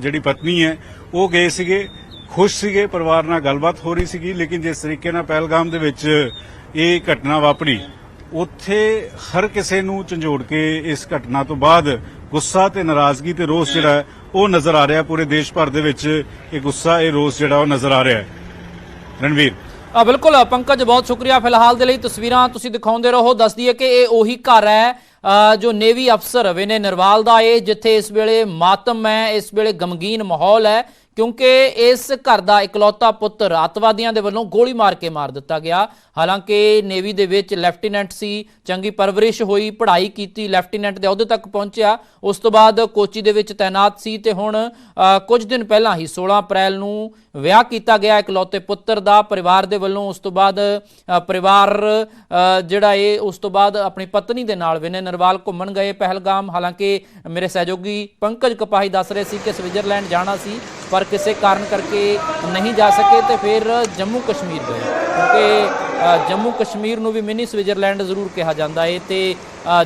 ਜਿਹੜੀ ਪਤਨੀ ਹੈ, ਉਹ ਗਏ ਸੀਗੇ। ਖੁਸ਼ ਸੀਗੇ, ਪਰਿਵਾਰ ਨਾਲ ਗੱਲਬਾਤ ਹੋ ਰਹੀ ਸੀਗੀ, ਲੇਕਿਨ ਜਿਸ ਤਰੀਕੇ ਨਾਲ ਪਹਿਲਗਾਮ ਦੇ ਵਿੱਚ ਇਹ ਘਟਨਾ ਵਾਪਰੀ, ਉੱਥੇ ਹਰ ਕਿਸੇ ਨੂੰ ਝੰਜੋੜ ਕੇ ਇਸ ਘਟਨਾ ਤੋਂ ਬਾਅਦ ਗੁੱਸਾ ਤੇ ਨਾਰਾਜ਼ਗੀ ਤੇ ਰੋਸ ਜਿਹੜਾ ਉਹ ਨਜ਼ਰ ਆ ਰਿਹਾ ਪੂਰੇ ਦੇਸ਼ ਭਰ ਦੇ ਵਿੱਚ, ਇਹ ਗੁੱਸਾ, ਇਹ ਰੋਸ ਜਿਹੜਾ ਉਹ ਨਜ਼ਰ ਆ ਰਿਹਾ ਹੈ। ਰਣਵੀਰ। ਆ ਬਿਲਕੁਲ, ਪੰਕਜ, ਬਹੁਤ ਸ਼ੁਕਰੀਆ ਫਿਲਹਾਲ ਦੇ ਲਈ ਤਸਵੀਰਾਂ ਤੁਸੀਂ ਦਿਖਾਉਂਦੇ ਰਹੋ, ਦੱਸ ਦਈਏ ਕਿ ਇਹ ਉਹੀ ਘਰ ਹੈ ਜੋ ਨੇਵੀ ਅਫਸਰ ਵਿਨੇ ਨਰਵਾਲ ਦਾ ਇਹ ਜਿੱਥੇ ਇਸ ਵੇਲੇ ਮਾਤਮ ਹੈ, ਇਸ ਵੇਲੇ ਗਮਗੀਨ ਮਾਹੌਲ ਹੈ ਕਿਉਂਕਿ ਇਸ ਘਰ ਦਾ ਇਕਲੌਤਾ ਪੁੱਤਰ ਅੱਤਵਾਦੀਆਂ ਦੇ ਵੱਲੋਂ ਗੋਲੀ ਮਾਰ ਕੇ ਮਾਰ ਦਿੱਤਾ ਗਿਆ। ਹਾਲਾਂਕਿ ਨੇਵੀ ਦੇ ਵਿੱਚ ਲੈਫਟੀਨੈਂਟ ਸੀ, ਚੰਗੀ ਪਰਵਰਿਸ਼ ਹੋਈ, ਪੜ੍ਹਾਈ ਕੀਤੀ, ਲੈਫਟੀਨੈਂਟ ਦੇ ਅਹੁਦੇ ਤੱਕ ਪਹੁੰਚਿਆ। ਉਸ ਤੋਂ ਬਾਅਦ ਕੋਚੀ ਦੇ ਵਿੱਚ ਤਾਇਨਾਤ ਸੀ ਤੇ ਹੁਣ ਕੁਝ ਦਿਨ ਪਹਿਲਾਂ ਹੀ 16 ਅਪ੍ਰੈਲ ਨੂੰ ਵਿਆਹ ਕੀਤਾ ਗਿਆ ਇਕਲੌਤੇ ਪੁੱਤਰ ਦਾ। ਪਰਿਵਾਰ ਦੇ ਵੱਲੋਂ ਉਸ ਤੋਂ ਬਾਅਦ ਪਰਿਵਾਰ ਜਿਹੜਾ ਇਹ, ਉਸ ਤੋਂ ਬਾਅਦ ਆਪਣੀ ਪਤਨੀ ਦੇ ਨਾਲ ਵਿਨੇ ਨਰਵਾਲ ਘੁੰਮਣ ਗਏ ਪਹਿਲਗਾਮ। ਹਾਲਾਂਕਿ ਮੇਰੇ ਸਹਿਯੋਗੀ ਪੰਕਜ ਕਪਾਹੀ ਦੱਸ ਰਹੇ ਸੀ ਕਿ ਸਵਿਟਜ਼ਰਲੈਂਡ ਜਾਣਾ ਸੀ। ਪਰ ਕਿਸੇ ਕਾਰਨ ਕਰਕੇ ਨਹੀਂ ਜਾ ਸਕੇ ਤੇ ਫਿਰ ਜੰਮੂ ਕਸ਼ਮੀਰ ਗਏ। ਕਿਉਂਕਿ ਜੰਮੂ ਕਸ਼ਮੀਰ ਨੂੰ ਵੀ ਮਿੰਨੀ ਸਵਿਟਜ਼ਰਲੈਂਡ ਜ਼ਰੂਰ ਕਿਹਾ ਜਾਂਦਾ ਹੈ ਤੇ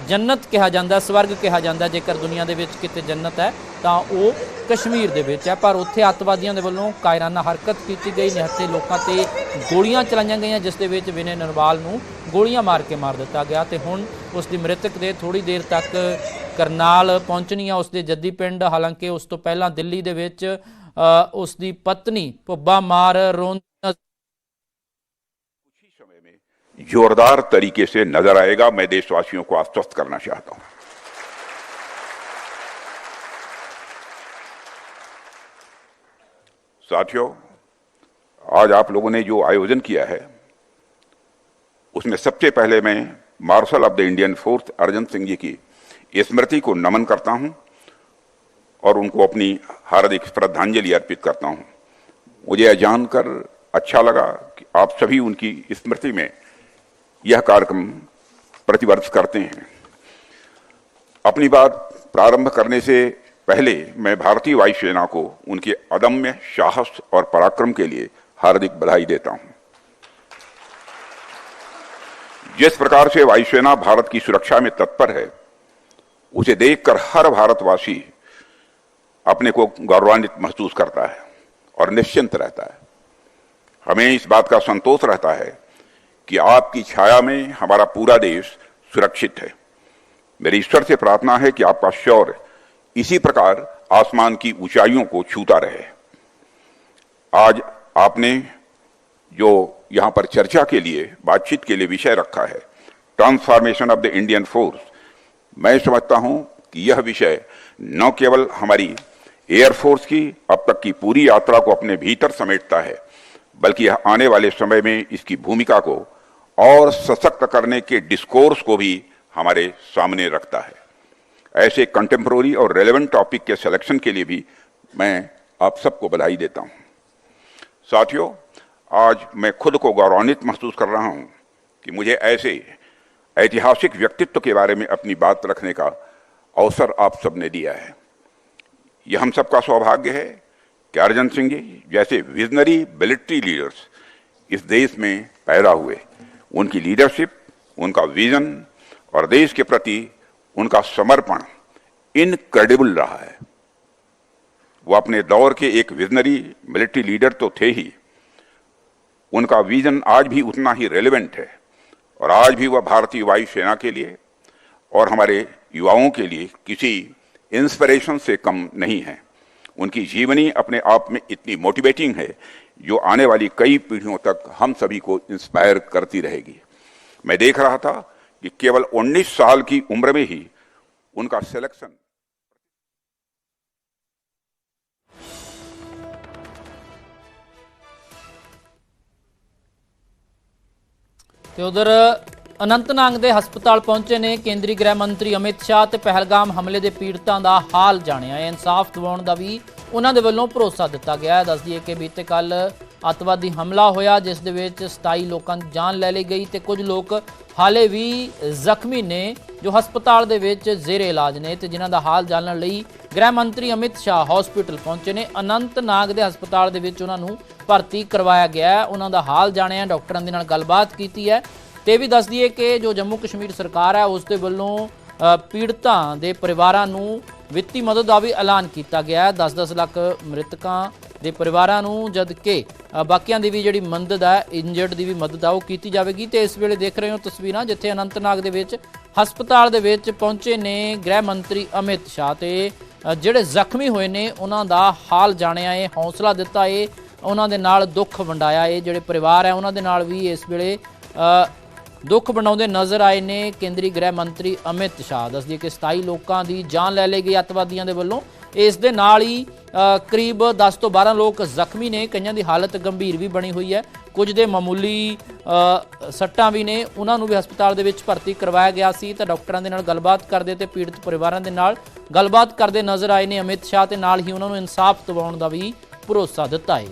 ਜੰਨਤ ਕਿਹਾ ਜਾਂਦਾ, ਸਵਰਗ ਕਿਹਾ ਜਾਂਦਾ ਜੇਕਰ ਦੁਨੀਆ ਦੇ ਵਿੱਚ ਕਿਤੇ ਜੰਨਤ ਹੈ, ਤਾਂ ਉਹ ਕਸ਼ਮੀਰ ਦੇ ਵਿੱਚ ਹੈ। ਪਰ ਉੱਥੇ ਅੱਤਵਾਦੀਆਂ ਦੇ ਵੱਲੋਂ ਕਾਇਰਾਨਾ ਹਰਕਤ ਕੀਤੀ ਗਈ। ਨਿਹੱਥੇ ਲੋਕਾਂ ਤੇ ਗੋਲੀਆਂ ਚਲਾਈਆਂ ਗਈਆਂ, ਜਿਸ ਦੇ ਵਿੱਚ ਵਿਨੇ ਨਰਵਾਲ ਨੂੰ ਗੋਲੀਆਂ ਮਾਰ ਕੇ ਮਾਰ ਦਿੱਤਾ ਗਿਆ ਤੇ ਹੁਣ ਉਸ ਦੀ ਮ੍ਰਿਤਕ ਦੇ ਥੋੜੀ ਦੇਰ ਤੱਕ ਕਰਨਾਲ ਪਹੁੰਚਣੀ ਆ ਉਸ ਦੇ ਜੱਦੀ ਪਿੰਡ। ਹਾਲਾਂਕਿ ਉਸ ਤੋਂ ਪਹਿਲਾਂ ਦਿੱਲੀ ਦੇ ਵਿੱਚ ਉਸ ਦੀ ਪਤਨੀ ਭੁੱਬਾ ਮਾਰ ਰੋਂ समय में जोरदार तरीके से नजर आएगा मैं देशवासियों को आश्वस्त करना चाहता हूं साथियों आज आप लोगों ने जो आयोजन किया है उसमें सबसे पहले मैं marshal of the Indian force Arjan Singh ji की स्मृति को नमन करता हूं और उनको अपनी हार्दिक श्रद्धांजलि अर्पित करता हूँ। मुझे यह जानकर अच्छा लगा कि आप सभी उनकी स्मृति में यह कार्यक्रम प्रतिवर्ष करते हैं। अपनी बात प्रारंभ करने से पहले मैं भारतीय वायुसेना को उनके अदम्य साहस और पराक्रम के लिए हार्दिक बधाई देता हूँ। जिस प्रकार से वायुसेना भारत की सुरक्षा में तत्पर है, उसे देखकर हर भारतवासी अपने को गौरवान्वित महसूस करता है और निश्चिंत रहता है। हमें इस बात का संतोष रहता है कि आपकी छाया में हमारा पूरा देश सुरक्षित है। मेरी ईश्वर से प्रार्थना है कि आपका शौर्य इसी प्रकार आसमान की ऊंचाइयों को छूता रहे। आज आपने जो यहाँ पर चर्चा के लिए, बातचीत के लिए विषय रखा है transformation of the Indian force मैं समझता हूँ कि यह विषय न केवल हमारी एयरफोर्स की अब तक की पूरी यात्रा को अपने भीतर समेटता है, बल्कि आने वाले समय में इसकी भूमिका को और सशक्त करने के डिस्कोर्स को भी हमारे सामने रखता है। ऐसे कंटेम्प्रोरी और रेलेवेंट टॉपिक के सिलेक्शन के लिए भी मैं आप सबको बधाई देता हूँ। साथियों, आज मैं खुद को गौरवान्वित महसूस कर रहा हूँ कि मुझे ऐसे ऐतिहासिक व्यक्तित्व के बारे में अपनी बात रखने का अवसर आप सबने दिया है। यह हम सबका सौभाग्य है कि अर्जन सिंह जी जैसे विजनरी मिलिट्री लीडर्स इस देश में पैदा हुए। उनकी लीडरशिप उनका विजन और देश के प्रति उनका समर्पण इनक्रेडिबल रहा है। वो अपने दौर के एक विजनरी मिलिट्री लीडर तो थे ही। उनका विजन आज भी उतना ही रेलिवेंट है और आज भी वह भारतीय वायुसेना के लिए और हमारे युवाओं के लिए किसी इंस्पिरेशन से कम नहीं है। उनकी जीवनी अपने आप में इतनी मोटिवेटिंग है, जो आने वाली कई पीढ़ियों तक हम सभी को इंस्पायर करती रहेगी। मैं देख रहा था कि केवल 19 साल की उम्र में ही उनका सिलेक्शन तो उधर ਅਨੰਤਨਾਗ ਦੇ ਹਸਪਤਾਲ ਪਹੁੰਚੇ ਨੇ। ਕੇਂਦਰੀ ਗ੍ਰਹਿ ਮੰਤਰੀ ਅਮਿਤ ਸ਼ਾਹ ਤੇ ਪਹਿਲਗਾਮ ਹਮਲੇ ਦੇ ਪੀੜਤਾਂ ਦਾ ਹਾਲ ਜਾਣਿਆ ਹੈ। ਇਨਸਾਫ ਦਿਵਾਉਣ ਦਾ ਵੀ ਉਹਨਾਂ ਦੇ ਵੱਲੋਂ ਭਰੋਸਾ ਦਿੱਤਾ ਗਿਆ ਹੈ। ਦੱਸ ਦਈਏ ਕਿ ਬੀਤੇ ਕੱਲ ਅੱਤਵਾਦੀ ਹਮਲਾ ਹੋਇਆ, ਜਿਸ ਦੇ ਵਿੱਚ 27 ਲੋਕਾਂ ਦੀ ਜਾਨ ਲੈ ਲਈ ਗਈ ਤੇ ਕੁਝ ਲੋਕ ਹਾਲੇ ਵੀ ਜ਼ਖਮੀ ਨੇ, ਜੋ ਹਸਪਤਾਲ ਦੇ ਵਿੱਚ ਜ਼ੇਰੇ ਇਲਾਜ ਨੇ ਤੇ ਜਿਨ੍ਹਾਂ ਦਾ ਹਾਲ ਜਾਣਨ ਲਈ ਗ੍ਰਹਿ ਮੰਤਰੀ ਅਮਿਤ ਸ਼ਾਹ ਹਸਪੀਟਲ ਪਹੁੰਚੇ ਨੇ। ਅਨੰਤਨਾਗ ਦੇ ਹਸਪਤਾਲ ਦੇ ਵਿੱਚ ਉਹਨਾਂ ਨੂੰ ਭਰਤੀ ਕਰਵਾਇਆ ਗਿਆ ਹੈ। ਉਹਨਾਂ ਦਾ ਹਾਲ ਜਾਣਿਆ, ਡਾਕਟਰਾਂ ਦੇ ਨਾਲ ਗੱਲਬਾਤ ਕੀਤੀ ਹੈ। ਤੇ ਇਹ ਵੀ ਦੱਸ ਦਈਏ ਕਿ ਜੋ ਜੰਮੂ ਕਸ਼ਮੀਰ ਸਰਕਾਰ ਹੈ, ਉਸ ਦੇ ਵੱਲੋਂ ਪੀੜਤਾਂ ਦੇ ਪਰਿਵਾਰਾਂ ਨੂੰ ਵਿੱਤੀ ਮਦਦ ਦਾ ਵੀ ਐਲਾਨ ਕੀਤਾ ਗਿਆ ਹੈ। 10-10 ਲੱਖ ਮ੍ਰਿਤਕਾਂ ਦੇ ਪਰਿਵਾਰਾਂ ਨੂੰ ਜਦ ਕਿ ਬਾਕੀਆਂ ਦੀ ਵੀ ਜਿਹੜੀ ਮਦਦ ਹੈ, ਇੰਜਰਡ ਦੀ ਵੀ ਮਦਦ ਆ, ਉਹ ਕੀਤੀ ਜਾਵੇਗੀ। ਤੇ ਇਸ ਵੇਲੇ ਦੇਖ ਰਹੇ ਹੋ ਤਸਵੀਰਾਂ, ਜਿੱਥੇ ਅਨੰਤਨਾਗ ਦੇ ਵਿੱਚ ਹਸਪਤਾਲ ਦੇ ਵਿੱਚ ਪਹੁੰਚੇ ਨੇ ਗ੍ਰਹਿ ਮੰਤਰੀ ਅਮਿਤ ਸ਼ਾਹ ਤੇ ਜਿਹੜੇ ਜ਼ਖਮੀ ਹੋਏ ਨੇ, ਉਹਨਾਂ ਦਾ ਹਾਲ ਜਾਣਿਆ ਏ ਹੌਸਲਾ ਦਿੱਤਾ ਏ ਉਹਨਾਂ ਦੇ ਨਾਲ ਦੁੱਖ ਵੰਡਾਇਆ ਏ ਜਿਹੜੇ ਪਰਿਵਾਰ ਹੈ, ਉਹਨਾਂ ਦੇ ਨਾਲ ਵੀ ਇਸ ਵੇਲੇ ਦੁੱਖ ਬਣਾਉਂਦੇ ਨਜ਼ਰ ਆਏ ਨੇ ਕੇਂਦਰੀ ਗ੍ਰਹਿ ਮੰਤਰੀ ਅਮਿਤ ਸ਼ਾਹ। ਦੱਸਦੀ ਕਿ 27 ਲੋਕਾਂ ਦੀ ਜਾਨ ਲੈ ਲਈ ਗਈ ਅੱਤਵਾਦੀਆਂ ਦੇ ਵੱਲੋਂ। ਇਸ ਦੇ ਨਾਲ ਹੀ ਕਰੀਬ 10 ਤੋਂ 12 ਲੋਕ ਜ਼ਖਮੀ ਨੇ। ਕਈਆਂ ਦੀ ਹਾਲਤ ਗੰਭੀਰ ਵੀ ਬਣੀ ਹੋਈ ਹੈ। ਕੁਝ ਦੇ ਮਾਮੂਲੀ ਸੱਟਾਂ ਵੀ ਨੇ। ਉਹਨਾਂ ਨੂੰ ਵੀ ਹਸਪਤਾਲ ਦੇ ਵਿੱਚ ਭਰਤੀ ਕਰਵਾਇਆ ਗਿਆ ਸੀ। ਤਾਂ ਡਾਕਟਰਾਂ ਦੇ ਨਾਲ ਗੱਲਬਾਤ ਕਰਦੇ ਤੇ ਪੀੜਤ ਪਰਿਵਾਰਾਂ ਦੇ ਨਾਲ ਗੱਲਬਾਤ ਕਰਦੇ ਨਜ਼ਰ ਆਏ ਨੇ ਅਮਿਤ ਸ਼ਾਹ ਤੇ ਨਾਲ ਹੀ ਉਹਨਾਂ ਨੂੰ ਇਨਸਾਫ ਦਿਵਾਉਣ ਦਾ ਵੀ ਭਰੋਸਾ ਦਿੱਤਾ ਹੈ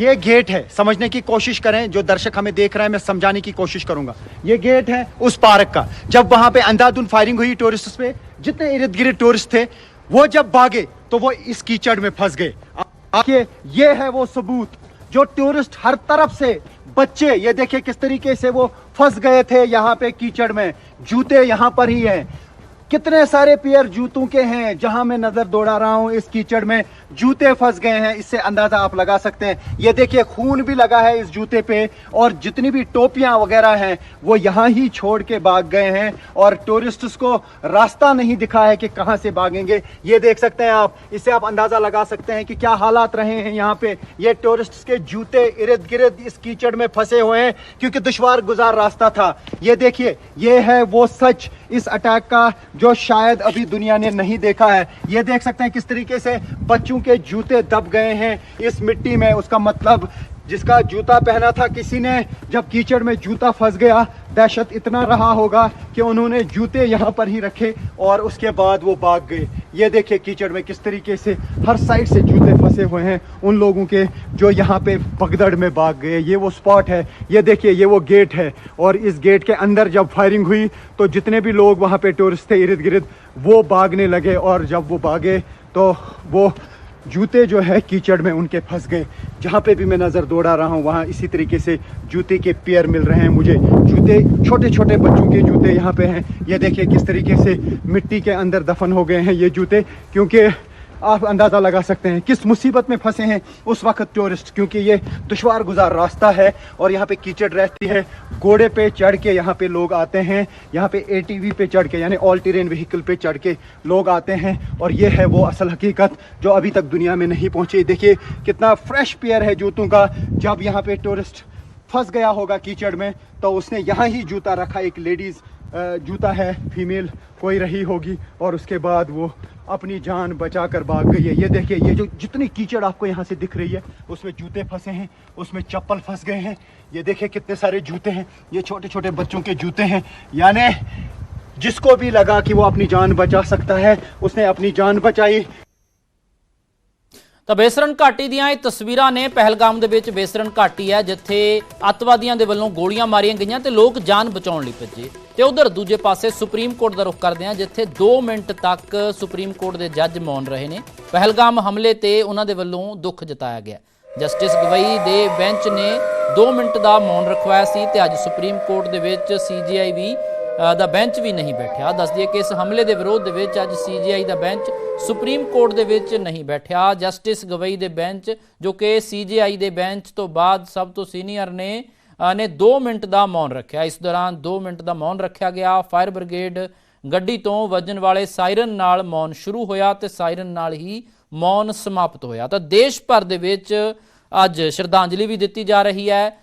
ये गेट है, समझने की कोशिश करें, जो दर्शक हमें देख रहे हैं, मैं समझाने की कोशिश करूँगा। ये गेट है उस पार्क का। जब वहाँ पे अंधाधुन फायरिंग हुई टूरिस्ट पे, जितने इर्द गिर्द टूरिस्ट थे, वो जब भागे तो वो इस कीचड़ में फंस गए। आ- आखिए ये है वो सबूत, जो टूरिस्ट हर तरफ़ से, बच्चे, ये देखिए किस तरीके से वो फंस गए थे यहाँ पे कीचड़ में। जूते यहाँ पर ही हैं। कितने सारे पेयर जूतों के हैं? जहाँ मैं नज़र दौड़ा रहा हूँ, इस कीचड़ में जूते फंस गए हैं। इससे अंदाज़ा आप लगा सकते हैं। ये देखिए, खून भी लगा है इस जूते पे और जितनी भी टोपियाँ वगैरह हैं, वो यहाँ ही छोड़ के भाग गए हैं और टूरिस्ट्स को रास्ता नहीं दिखा है कि कहाँ से भागेंगे। ये देख सकते हैं आप। इससे आप अंदाज़ा लगा सकते हैं कि क्या हालात रहे हैं यहाँ पे। ये टूरिस्ट के जूते इर्द गिर्द इस कीचड़ में फंसे हुए हैं, क्योंकि दुशवार गुजार रास्ता था। ये देखिए, ये है वो सच। इस अटैक का जो शायद अभी दुनिया ने नहीं देखा है ये देख सकते हैं किस तरीके से बच्चों के जूते दब गए हैं इस मिट्टी में उसका मतलब जिसका जूता पहना था किसी ने, जब कीचड़ में जूता फंस गया, दहशत इतना रहा होगा कि उन्होंने जूते यहाँ पर ही रखे और उसके बाद वो भाग गए। ये देखिए कीचड़ में किस तरीके से हर साइड से जूते फंसे हुए हैं उन लोगों के जो यहाँ पे भगदड़ में भाग गए। ये वो स्पॉट है, ये देखिए, ये वो गेट है और इस गेट के अंदर जब फायरिंग हुई तो जितने भी लोग वहाँ पे टूरिस्ट थे इर्द गिर्द वो भागने लगे और जब वो भागे तो वो जूते जो है, कीचड़ में उनके फंस गए। जहाँ पे भी मैं नज़र दौड़ा रहा हूँ, वहाँ इसी तरीके से जूते के पेयर मिल रहे हैं मुझे। जूते छोटे छोटे बच्चों के जूते यहाँ पे हैं। ये देखिए किस तरीके से मिट्टी के अंदर दफन हो गए हैं ये जूते, क्योंकि आप अंदाज़ा लगा सकते हैं किस मुसीबत में फंसे हैं उस वक्त टूरिस्ट क्योंकि ये दुशवार गुजार रास्ता है और यहाँ पे कीचड़ रहती है। घोड़े पे चढ़ के यहाँ पे लोग आते हैं, यहाँ पे एटीवी पे चढ़ के, यानी ऑल टेरेन व्हीकल पे चढ़ के लोग आते हैं और ये है वो असल हकीकत जो अभी तक दुनिया में नहीं पहुँची। देखिए, कितना फ्रेश पेयर है जूतों का। जब यहाँ पे टूरिस्ट फंस गया होगा कीचड़ में तो उसने यहाँ ही जूता रखा। एक लेडीज़ जूता है फीमेल कोई रही होगी और उसके बाद वो अपनी जान बचा कर भाग गई है। ये देखिए, ये जो जितनी कीचड़ आपको यहाँ से दिख रही है, उसमें जूते फंसे हैं, उसमें चप्पल फंस गए हैं। ये देखिए कितने सारे जूते हैं, ये छोटे छोटे बच्चों के जूते हैं। यानी जिसको भी लगा कि वो अपनी जान बचा सकता है, उसने अपनी जान बचाई। ਤਾਂ ਬੇਸਰਨ ਘਾਟੀ ਦੀਆਂ ਇਹ ਤਸਵੀਰਾਂ ਨੇ ਪਹਿਲਗਾਮ ਦੇ ਵਿੱਚ ਬੇਸਰਨ ਘਾਟੀ ਹੈ ਜਿੱਥੇ ਅੱਤਵਾਦੀਆਂ ਦੇ ਵੱਲੋਂ ਗੋਲੀਆਂ ਮਾਰੀਆਂ ਗਈਆਂ ਤੇ ਲੋਕ ਜਾਨ ਬਚਾਉਣ ਲਈ ਭੱਜੇ। ਤੇ ਉਧਰ ਦੂਜੇ ਪਾਸੇ ਸੁਪਰੀਮ ਕੋਰਟ ਦਾ ਰੁਖ ਕਰਦੇ ਹਾਂ ਜਿੱਥੇ 2 ਮਿੰਟ ਤੱਕ ਸੁਪਰੀਮ ਕੋਰਟ ਦੇ ਜੱਜ ਮੌਨ ਰਹੇ ਨੇ। ਪਹਿਲਗਾਮ ਹਮਲੇ ਤੇ ਉਹਨਾਂ ਦੇ ਵੱਲੋਂ ਦੁੱਖ ਜਤਾਇਆ ਗਿਆ। ਜਸਟਿਸ ਗਵਈ ਦੇ ਬੈਂਚ ਨੇ 2 ਮਿੰਟ ਦਾ ਮੌਨ ਰਖਵਾਇਆ ਸੀ ਤੇ ਅੱਜ ਸੁਪਰੀਮ ਕੋਰਟ ਦੇ ਵਿੱਚ ਸੀਜੀਆਈ ਵੀ ਅ, ਦਾ ਬੈਂਚ ਵੀ ਨਹੀਂ ਬੈਠਿਆ। ਦੱਸਦੀ ਦਈਏ ਕਿ ਇਸ ਹਮਲੇ ਦੇ ਵਿਰੋਧ ਦੇ ਵਿੱਚ ਅੱਜ ਸੀਜੀਆਈ ਦਾ ਬੈਂਚ ਸੁਪਰੀਮ ਕੋਰਟ ਦੇ ਵਿੱਚ ਨਹੀਂ ਬੈਠਿਆ। ਜਸਟਿਸ ਗਵਈ ਦੇ ਬੈਂਚ ਜੋ ਕਿ ਸੀਜੀਆਈ ਦੇ ਬੈਂਚ ਤੋਂ ਬਾਅਦ ਸਭ ਤੋਂ ਸੀਨੀਅਰ ਨੇ ਅ, ਨੇ 2 ਮਿੰਟ ਦਾ ਮੌਨ ਰੱਖਿਆ। ਇਸ ਦੌਰਾਨ 2 ਮਿੰਟ ਦਾ ਮੌਨ ਰੱਖਿਆ ਗਿਆ। ਫਾਇਰ ਬ੍ਰਿਗੇਡ ਗੱਡੀ ਤੋਂ ਵੱਜਣ ਵਾਲੇ ਸਾਇਰਨ ਨਾਲ ਮੌਨ ਸ਼ੁਰੂ ਹੋਇਆ ਤੇ ਸਾਇਰਨ ਨਾਲ ਹੀ ਮੌਨ ਸਮਾਪਤ ਹੋਇਆ। ਤਾਂ ਦੇਸ਼ ਭਰ ਦੇ ਵਿੱਚ ਅੱਜ ਸ਼ਰਧਾਂਜਲੀ ਵੀ ਦਿੱਤੀ ਜਾ ਰਹੀ ਹੈ।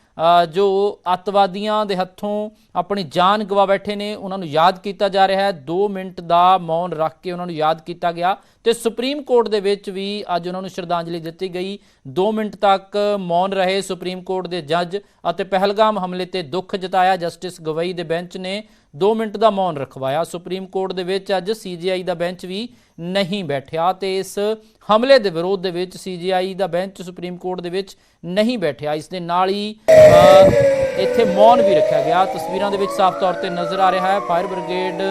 ਜੋ ਅੱਤਵਾਦੀਆਂ ਦੇ ਹੱਥੋਂ ਆਪਣੀ ਜਾਨ ਗਵਾ ਬੈਠੇ ਨੇ, ਉਹਨਾਂ ਨੂੰ ਯਾਦ ਕੀਤਾ ਜਾ ਰਿਹਾ ਹੈ। 2 ਮਿੰਟ ਦਾ ਮੌਨ ਰੱਖ ਕੇ ਉਹਨਾਂ ਨੂੰ ਯਾਦ ਕੀਤਾ ਗਿਆ ਤੇ ਸੁਪਰੀਮ ਕੋਰਟ ਦੇ ਵਿੱਚ ਵੀ ਅੱਜ ਉਹਨਾਂ ਨੂੰ ਸ਼ਰਧਾਂਜਲੀ ਦਿੱਤੀ ਗਈ। 2 ਮਿੰਟ ਤੱਕ ਮੌਨ ਰਹੇ ਸੁਪਰੀਮ ਕੋਰਟ ਦੇ ਜੱਜ ਅਤੇ ਪਹਿਲਗਾਮ ਹਮਲੇ ਤੇ ਦੁੱਖ ਜਤਾਇਆ। ਜਸਟਿਸ ਗਵਈ ਦੇ ਬੈਂਚ ਨੇ 2 ਮਿੰਟ ਦਾ ਮੌਨ ਰਖਵਾਇਆ। ਸੁਪਰੀਮ ਕੋਰਟ ਦੇ ਵਿੱਚ ਅੱਜ ਸੀਜੀਆਈ ਦਾ ਬੈਂਚ ਵੀ ਨਹੀਂ ਬੈਠਿਆ ਤੇ ਇਸ ਹਮਲੇ ਦੇ ਵਿਰੋਧ ਦੇ ਵਿੱਚ ਸੀਜੀਆਈ ਦਾ ਬੈਂਚ ਸੁਪਰੀਮ ਕੋਰਟ ਦੇ ਵਿੱਚ ਨਹੀਂ ਬੈਠਿਆ। ਇਸ ਦੇ ਨਾਲ ਹੀ ਇੱਥੇ ਮੌਨ ਵੀ ਰੱਖਿਆ ਗਿਆ। ਤਸਵੀਰਾਂ ਦੇ ਵਿੱਚ ਸਾਫ਼ ਤੌਰ ਤੇ ਨਜ਼ਰ ਆ ਰਿਹਾ ਹੈ, ਫਾਇਰ ਬ੍ਰਿਗੇਡ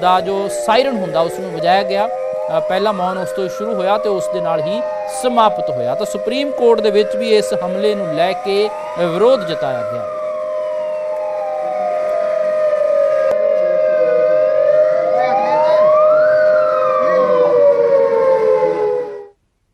ਦਾ ਜੋ ਸਾਇਰਨ ਹੁੰਦਾ, ਉਸ ਨੂੰ ਵਜਾਇਆ ਗਿਆ। ਪਹਿਲਾ ਮੌਨ ਉਸ ਤੋਂ ਸ਼ੁਰੂ ਹੋਇਆ ਤੇ ਉਸ ਦੇ ਨਾਲ ਹੀ ਸਮਾਪਤ ਹੋਇਆ। ਤਾਂ ਸੁਪਰੀਮ ਕੋਰਟ ਦੇ ਵਿੱਚ ਵੀ ਇਸ ਹਮਲੇ ਨੂੰ ਲੈ ਕੇ ਵਿਰੋਧ ਜਤਾਇਆ ਗਿਆ।